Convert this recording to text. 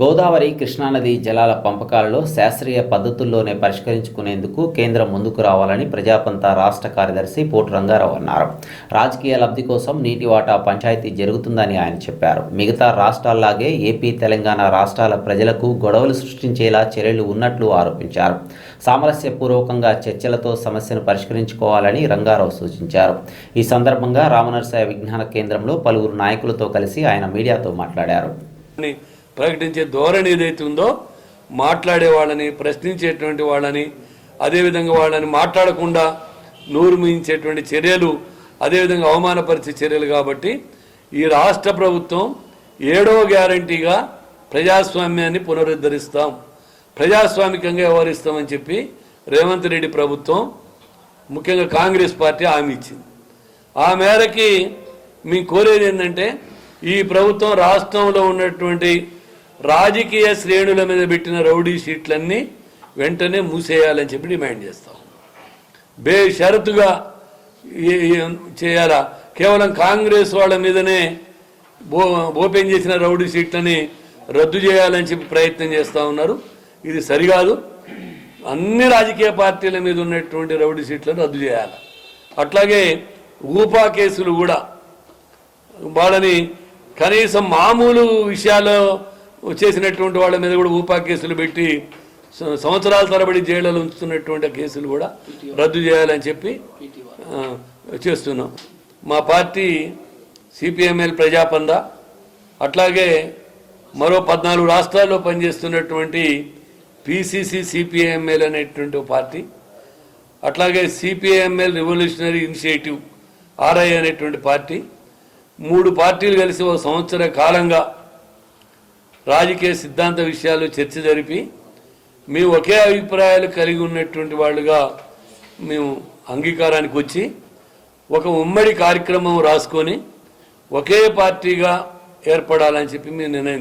గోదావరి కృష్ణానది జలాల పంపకాలలో శాస్త్రీయ పద్ధతుల్లోనే పరిష్కరించుకునేందుకు కేంద్రం ముందుకు రావాలని ప్రజాపంత రాష్ట్ర కార్యదర్శి పోటు రంగారావు అన్నారు. రాజకీయ లబ్ధి కోసం నీటి వాటా పంచాయతీ జరుగుతుందని ఆయన చెప్పారు. మిగతా రాష్ట్రాల్లాగే ఏపీ తెలంగాణ రాష్ట్రాల ప్రజలకు గొడవలు సృష్టించేలా చర్యలు ఉన్నట్లు ఆరోపించారు. సామరస్యపూర్వకంగా చర్చలతో సమస్యను పరిష్కరించుకోవాలని రంగారావు సూచించారు. ఈ సందర్భంగా రామనరసాయ విజ్ఞాన కేంద్రంలో పలువురు నాయకులతో కలిసి ఆయన మీడియాతో మాట్లాడారు. ప్రకటించే ధోరణి ఏదైతే ఉందో మాట్లాడే వాళ్ళని ప్రశ్నించేటువంటి వాళ్ళని అదేవిధంగా వాళ్ళని మాట్లాడకుండా నోరు మించేటువంటి చర్యలు అదేవిధంగా అవమానపరిచే చర్యలు కాబట్టి ఈ రాష్ట్ర ప్రభుత్వం ఏడవ గ్యారంటీగా ప్రజాస్వామ్యాన్ని పునరుద్ధరిస్తాం. ప్రజాస్వామికంగా వ్యవహరిస్తామని చెప్పి రేవంత్ రెడ్డి ప్రభుత్వం ముఖ్యంగా కాంగ్రెస్ పార్టీ హామీ ఇచ్చింది. ఆ మేరకి మేము కోరేది ఏంటంటే ఈ ప్రభుత్వం రాష్ట్రంలో ఉన్నటువంటి రాజకీయ శ్రేణుల మీద పెట్టిన రౌడీ షీట్లన్నీ వెంటనే మూసేయాలని చెప్పి డిమాండ్ చేస్తాం. బేషరతుగా చేయాలా? కేవలం కాంగ్రెస్ వాళ్ళ మీదనే ఓ ఓపెన్ చేసిన రౌడీ సీట్లని రద్దు చేయాలని చెప్పి ప్రయత్నం చేస్తూ ఉన్నారు. ఇది సరికాదు. అన్ని రాజకీయ పార్టీల మీద ఉన్నటువంటి రౌడీ సీట్లను రద్దు చేయాలి? అట్లాగే ఊపా కేసులు కూడా వాళ్ళని కనీసం మామూలు విషయాల్లో చేసినటువంటి వాళ్ళ మీద కూడా ఊపా కేసులు పెట్టి సంవత్సరాల తరబడి జైళ్ళలో ఉంచుతున్నటువంటి కేసులు కూడా రద్దు చేయాలని చెప్పి చేస్తున్నాం. మా పార్టీ సిపిఎంఎల్ ప్రజాపంద అట్లాగే మరో పద్నాలుగు రాష్ట్రాల్లో పనిచేస్తున్నటువంటి పిసిసి సిపిఎంఎల్ అనేటువంటి పార్టీ అట్లాగే సిపిఐఎంఎల్ రివల్యూషనరీ ఇనిషియేటివ్ ఆర్ఐ అనేటువంటి పార్టీ మూడు పార్టీలు కలిసి ఒక సంవత్సర కాలంగా రాజకీయ సిద్ధాంత విషయాలు చర్చ జరిపి మేము ఒకే అభిప్రాయాలు కలిగి ఉన్నటువంటి వాళ్ళుగా మేము అంగీకారానికి వచ్చి ఒక ఉమ్మడి కార్యక్రమం రాసుకొని ఒకే పార్టీగా ఏర్పడాలని చెప్పి మేము నిర్ణయం